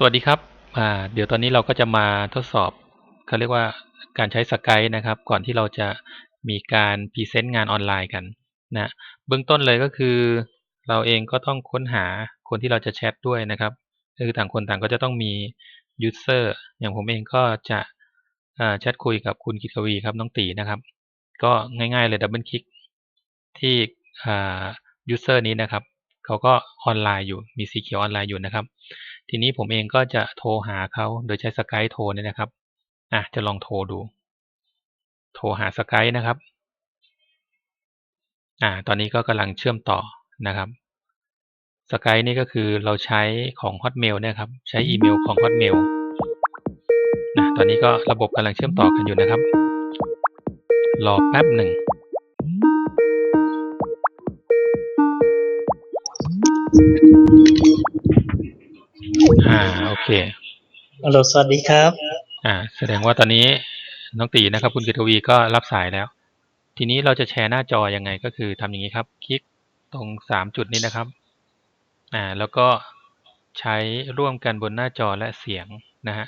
สวัสดีครับ อ่า เดี๋ยวตอนนี้เราก็จะมาทดสอบเขาเรียกว่าการใช้สกายนะครับ ก่อนที่เราจะมีการพรีเซนต์งานออนไลน์กันนะ เบื้องต้นเลยก็คือ เราเองก็ต้องค้นหาคนที่เราจะแชทด้วยนะครับ คือต่างคนต่างก็จะต้องมียูเซอร์ อย่างผมเองก็จะแชทคุยกับคุณกิตกวีครับน้องตีนะครับ ก็ง่ายๆเลยดับเบิลคลิกที่ยูเซอร์นี้นะครับ เขาก็ออนไลน์อยู่ มีสีเขียวออนไลน์อยู่นะครับ ทีนี้ผมเองก็จะโทรหาเขาโดยใช้สกายโทรเนี่ยนะครับอะจะลองโทรดู โทรหาสกายนะครับอ่าตอนนี้ก็กำลังเชื่อมต่อนะครับสกายนี่ก็คือเราใช้ของ Hotmail เนี่ยครับ ใช้อีเมลของ Hotmail นะตอนนี้ก็ระบบกำลังเชื่อมต่อกันอยู่นะครับ รอแป๊บหนึ่งอาโอเคฮัลโหลสวัสดีครับ อ่า แสดงว่าตอนนี้น้องตีนะครับ คุณกิตวีก็รับสายแล้ว ทีนี้เราจะแชร์หน้าจอยังไงก็คือทำอย่างนี้ครับ คลิกตรงสามจุดนี้นะครับ อ่า แล้วก็ใช้ร่วมกันบนหน้าจอและเสียงนะฮะ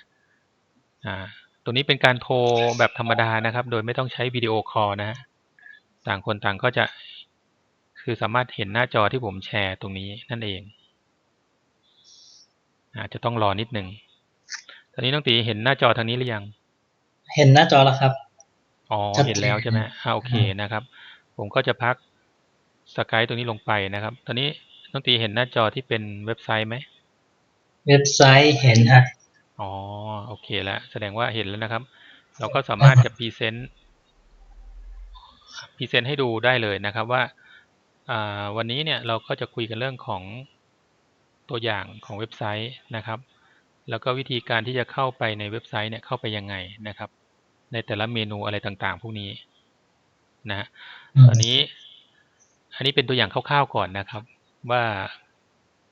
อ่า ตรงนี้เป็นการโทรแบบธรรมดานะครับ โดยไม่ต้องใช้วิดีโอคอลนะฮะ ต่างคนต่างก็จะ คือสามารถเห็นหน้าจอที่ผมแชร์ตรงนี้นั่นเอง อาจจะต้องรอนิดหนึ่งตอนนี้น้องตีเห็นหน้าจอทางนี้หรือยัง เห็นหน้าจอแล้วครับ อ๋อชัดเจนเห็นแล้วใช่ไหมอ่าโอเคนะครับ ผมก็จะพักสกายตรงนี้ลงไปนะครับ ตอนนี้น้องตีเห็นหน้าจอที่เป็นเว็บไซต์ไหม เว็บไซต์เห็นฮะ อ๋อ โอเคแล้ว แสดงว่าเห็นแล้วนะครับ เราก็สามารถจะพรีเซนต์พรีเซนต์ให้ดูได้เลยนะครับว่าอ่าวันนี้เนี่ยเราก็จะคุยกันเรื่องของ ตัวอย่างของเว็บไซต์นะครับ แล้วก็วิธีการที่จะเข้าไปในเว็บไซต์เนี่ยเข้าไปยังไงนะครับ ในแต่ละเมนูอะไรต่างๆ พวกนี้นะฮะอืมตอนนี้ อันนี้เป็นตัวอย่างคร่าวๆก่อนนะครับว่า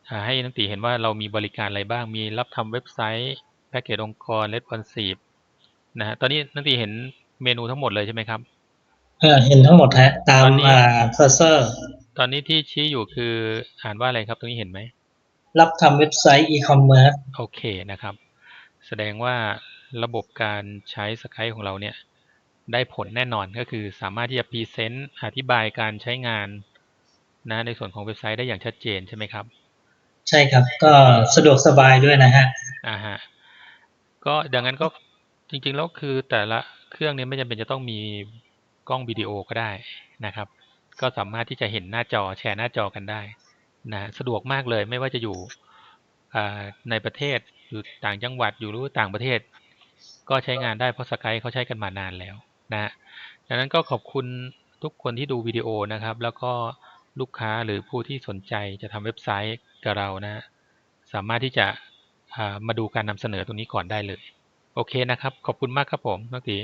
อ่าให้นักตีเห็นว่าเรามีบริการอะไรบ้างมีรับทำเว็บไซต์แพ็กเกจองค์กร responsive นะฮะตอนนี้นักตีเห็นเมนูทั้งหมดเลยใช่ไหมครับเออเห็นทั้งหมดฮะตาตมอนนี้อ่าเคอร์เซอร์ ตอนนี้ที่ชี้อยู่คืออ่านว่าอะไรครับตรงนี้เห็นไหม รับทำเว็บไซต์อีคอมเมิร์ซโอเคนะครับ แสดงว่าระบบการใช้สกายของเราเนี่ย ได้ผลแน่นอนก็คือสามารถที่จะพรีเซนต์อธิบายการใช้งานนะในส่วนของเว็บไซต์ได้อย่างชัดเจนใช่ไหมครับ ใช่ครับ ก็สะดวกสบายด้วยนะฮะอ่าฮะก็ดังนั้นก็จริงๆแล้วคือแต่ละเครื่องเนี่ยไม่จำเป็นจะต้องมีกล้องวิดีโอก็ได้นะครับ ก็สามารถที่จะเห็นหน้าจอแชร์หน้าจอกันได้ นะสะดวกมากเลยไม่ว่าจะอยู่อ่าในประเทศอยู่ต่างจังหวัดอยู่หรือว่าต่างประเทศ ก็ใช้งานได้เพราะสกายเขาใช้กันมานานแล้วนะฮะดังนั้นก็ขอบคุณทุกคนที่ดูวิดีโอนะครับ แล้วก็ลูกค้าหรือผู้ที่สนใจจะทำเว็บไซต์กับเรานะฮะสามารถที่จะอ่ามาดูการนำเสนอตรงนี้ก่อนได้เลย โอเคนะครับ ขอบคุณมากครับผมน้องตี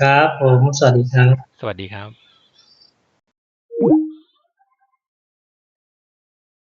ครับผม สวัสดีครับ สวัสดีครับ